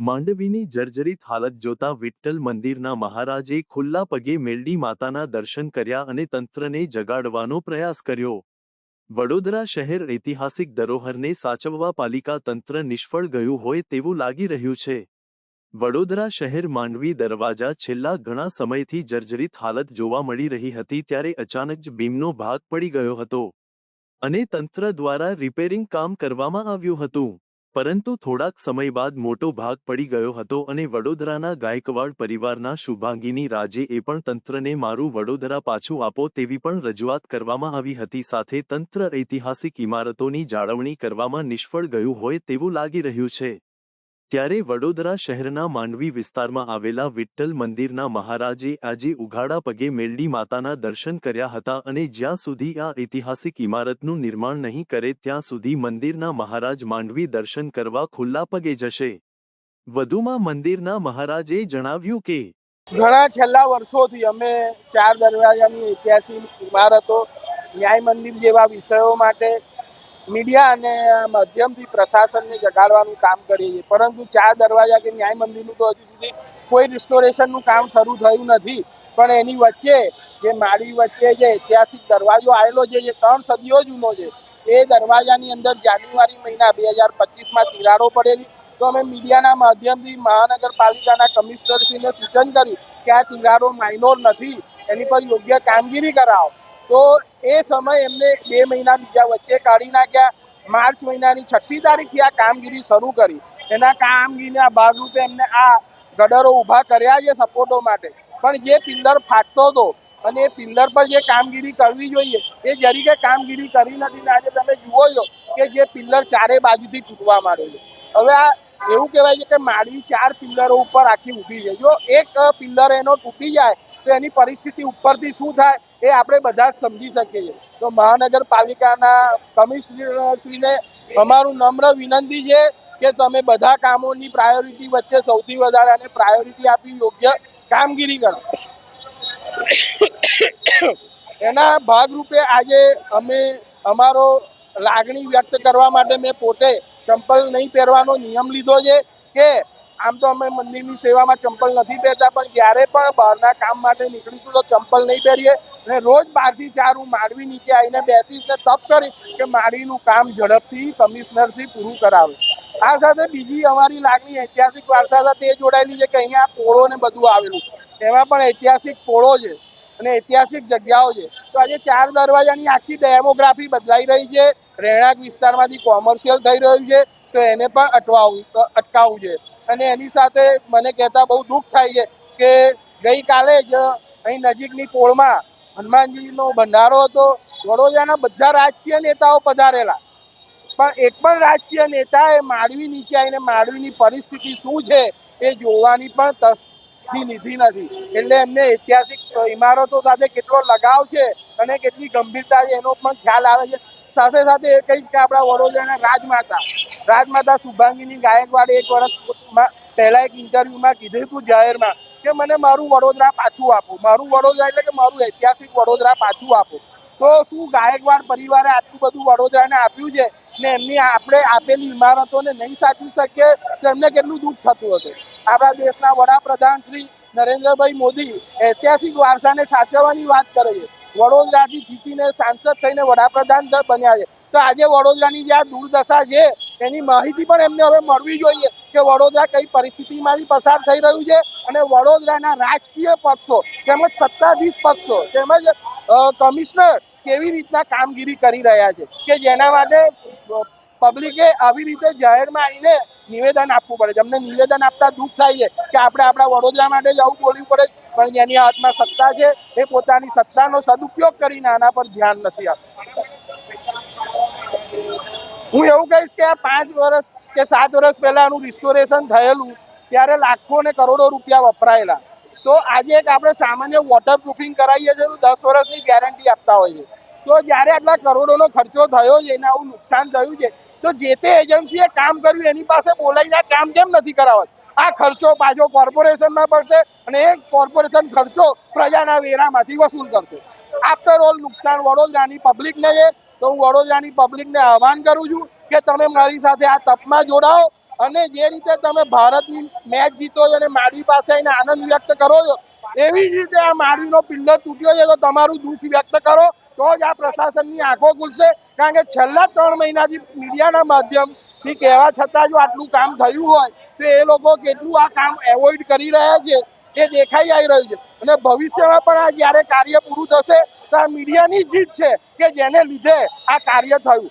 માંડવીની જર્જરિત હાલત જોતા વિઠ્ઠલ મંદિરના મહારાજે ખુલ્લા પગે મેલડી માતાના દર્શન કર્યા અને તંત્રને જગાડવાનો પ્રયાસ કર્યો. વડોદરા શહેર ઐતિહાસિક ધરોહરને સાચવવા પાલિકા તંત્ર નિષ્ફળ ગયું હોય તેવું લાગી રહ્યું છે. વડોદરા શહેર માંડવી દરવાજા છેલ્લા ઘણા સમયથી જર્જરિત હાલત જોવા મળી રહી હતી ત્યારે અચાનક જ બીમનો ભાગ પડી ગયો હતો અને તંત્ર દ્વારા રિપેરિંગ કામ કરવામાં આવ્યું હતું. પરંતુ થોડાક સમય બાદ મોટો ભાગ પડી ગયો હતો અને વડોદરાના ગાયકવાડ પરિવારના શુભાંગીની રાજે એ પણ તંત્રને મારું વડોદરા પાછું આપો તેવી પણ રજૂઆત કરવામાં આવી હતી. સાથે તંત્ર ઐતિહાસિક ઇમારતોની જાળવણી કરવામાં નિષ્ફળ ગયું હોય તેવું લાગી રહ્યું છે. ત્યારે વડોદરા શહેરના માંડવી વિસ્તારમાં આવેલા વિઠ્ઠલ મંદિરના મહારાજે આજે ઉઘાડા પગે મેલડી માતાના દર્શન કર્યા હતા અને જ્યાં સુધી આ ઐતિહાસિક ઇમારતનું નિર્માણ નહીં કરે ત્યાં સુધી મંદિરના મહારાજ માંડવી દર્શન કરવા ખુલ્લા પગે જશે. વધુમાં મંદિરના મહારાજે જણાવ્યું કે, ઘણા છેલ્લા વર્ષોથી અમે ચાર દરવાજાની ઐતિહાસિક ઇમારતો ન્યાય મંદિર જેવા વિષયો માટે મીડિયા અને માધ્યમથી પ્રશાસનને જગાડવાનું કામ કરીએ છીએ પરંતુ ચાર દરવાજા કે ન્યાય મંદિરનું તો હજુ સુધી કોઈ રિસ્ટોરેશનનું કામ શરૂ થયું નથી. પણ એની વચ્ચે જે માળી વચ્ચે જે ઐતિહાસિક દરવાજો આવેલો છે, જે ત્રણ સદીઓ જૂનો છે, એ દરવાજાની અંદર જાન્યુઆરી મહિના બે હજાર પચીસમાં તિરાડો પડેલી. તો અમે મીડિયાના માધ્યમથી મહાનગરપાલિકાના કમિશનરશ્રીને સૂચન કર્યું કે આ તિરાડો માઇનોર નથી. એની પર યોગ્ય કામગીરી કરાવો. તો એ સમય એમને બે મહિના બીજા વચ્ચે કાઢી નાખ્યા. માર્ચ મહિનાની છઠ્ઠી તારીખથી આ કામગીરી શરૂ કરી. એના કામગીરીના ભાગરૂપે એમને આ ગડરો ઊભા કર્યા છે સપોર્ટો માટે. પણ જે પિલ્લર ફાટતો હતો અને એ પિલ્લર પર જે કામગીરી કરવી જોઈએ, એ જરીકે કામગીરી કરી નથી. ને આજે તમે જુઓ છો કે જે પિલ્લર ચારે બાજુથી તૂટવા માંડે છે. હવે આ એવું કહેવાય છે કે માળી ચાર પિલ્લરો ઉપર આખી ઊભી છે. જો એક પિલ્લર એનો તૂટી જાય તો એની પરિસ્થિતિ ઉપરથી શું થાય એ આપણે બધા સમજી શકીએ. તો મહાનગરપાલિકાના કમિશનરશ્રીને અમારું નમ્ર વિનંતી છે કે તમે બધા કામોની પ્રાયોરિટી વચ્ચે સૌથી વધારે અને પ્રાયોરિટી આપી યોગ્ય કામગીરી કરો. એના ભાગરૂપે આજે અમે અમારો લાગણી વ્યક્ત કરવા માટે મેં પોતે ચંપલ નહીં પહેરવાનો નિયમ લીધો છે કે આમ તો અમે મંદિરની સેવામાં ચંપલ નથી પહેરતા, પણ જ્યારે પણ બહારના કામ માટે નીકળીશું તો ચંપલ નહીં પહેરીએ. અને રોજ બારથી ચાર હું માળવી નીચે આવીને બેસીશ ને તપ કરી કે માળીનું કામ ઝડપથી કમિશનરથી પૂરું કરાવે. આ સાથે બીજી અમારી લાગણી ઐતિહાસિક વાર્તા સાથે એ જોડાયેલી છે કે અહીંયા પોળો ને બધું આવેલું એમાં પણ ઐતિહાસિક પોળો છે અને ઐતિહાસિક જગ્યાઓ છે. તો આજે ચાર દરવાજાની આખી ડેમોગ્રાફી બદલાઈ રહી છે. રહેણાંક વિસ્તારમાંથી કોમર્શિયલ થઈ રહ્યું છે. તો એને પણ અટવાવું અટકાવવું છે અને એની સાથે મને કહેતા બહુ દુઃખ થાય છે કે ગઈકાલે જ અહીં નજીકની પોળમાં હનુમાનજીનો ભંડારો હતો. વડોદરાના બધા રાજકીય નેતાઓ પધારેલા. પણ એક પણ રાજકીય નેતાએ માળવી નીચે આવીને માળવીની પરિસ્થિતિ શું છે એ જોવાની પણ તસ્તી લીધી નથી. એટલે એમને ઐતિહાસિક ઇમારતો સાથે કેટલો લગાવ છે અને કેટલી ગંભીરતા છે એનો પણ ખ્યાલ આવે છે. સાથે સાથે એ કહીશ કે આપણા વડોદરાના રાજમાતા રાજમાતા શુભાંગીની ગાયકવાડે એક વર્ષમાં પહેલા એક ઇન્ટરવ્યુમાં કીધું હતું જાહેરમાં કે મને મારું વડોદરા પાછું આપો. મારું વડોદરા એટલે કે મારું ઐતિહાસિક વડોદરા પાછું આપો. તો શું ગાયકવાડ પરિવારે આટલું બધું વડોદરાને આપ્યું છે ને એમની આપણે આપેલી ઇમારતોને નહીં સાચવી શકીએ તો એમને કેટલું દુઃખ થતું હશે? આપણા દેશના વડાપ્રધાન શ્રી નરેન્દ્રભાઈ મોદી ઐતિહાસિક વારસાને સાચવવાની વાત કરે છે. વડોદરાથી જીતીને સાંસદ થઈને વડાપ્રધાન બન્યા છે. તો આજે વડોદરાની જે આ દુર્દશા છે એની માહિતી પણ એમને હવે મળવી જોઈએ કે વડોદરા કઈ પરિસ્થિતિમાંથી પસાર થઈ રહ્યું છે અને વડોદરાના રાજકીય પક્ષો તેમજ સત્તાધીશ પક્ષો તેમજ કમિશનર કેવી રીતના કામગીરી કરી રહ્યા છે કે જેના માટે પબ્લિકે આવી રીતે જાહેરમાં આવીને નિવેદન આપવું પડે છે. અમને નિવેદન આપતા દુઃખ થાય છે કે આપણે આપણા વડોદરા માટે જ આવું બોલવું પડે પણ જેની હાથમાં સત્તા છે એ પોતાની સત્તાનો સદુપયોગ કરીને આના પર ધ્યાન નથી આપતું. હું એવું કહીશ કે આ પાંચ વર્ષ કે સાત વર્ષ પહેલાનું રિસ્ટોરેશન થયેલું, ત્યારે લાખો ને કરોડો રૂપિયા વપરાયેલા. તો આજે એક આપણે સામાન્ય વોટર પ્રૂફિંગ કરાવીએ છીએ દસ વર્ષની ગેરંટી આપતા હોય છે તો જ્યારે આટલા કરોડોનો ખર્ચો થયો છે, એને આવું નુકસાન થયું છે, તો જે તે એજન્સીએ કામ કર્યું એની પાસે બોલાવીને કામ કેમ નથી કરાવત? આ ખર્ચો પાછો કોર્પોરેશનમાં પડશે અને એ કોર્પોરેશન ખર્ચો પ્રજાના વેરામાંથી વસૂલ કરશે. આફ્ટર ઓલ નુકસાન વડોદરાની પબ્લિકને છે તો હું વડોદરાની પબ્લિકને આહવાન કરું છું કે તમે મારી સાથે આ તપમાં જોડાઓ અને જે રીતે તમે ભારતની મેચ જીતો છો અને મારી પાસે આવીને આનંદ વ્યક્ત કરો છો, એવી જ રીતે આ મારીનો પિલ્લર તૂટ્યો છે તો તમારું દુઃખ વ્યક્ત કરો, તો જ આ પ્રશાસનની આંખો ખુલશે. કારણ કે છેલ્લા ત્રણ મહિનાથી મીડિયાના માધ્યમથી કહેવા છતાં જો આટલું કામ થયું હોય, તો એ લોકો કેટલું આ કામ એવોઇડ કરી રહ્યા છે. એ દેખાઈ આવી રહ્યું છે. અને ભવિષ્યમાં પણ આ જ્યારે કાર્ય પૂરું થશે, તો આ મીડિયાની જીત છે કે જેને લીધે આ કાર્ય થયું.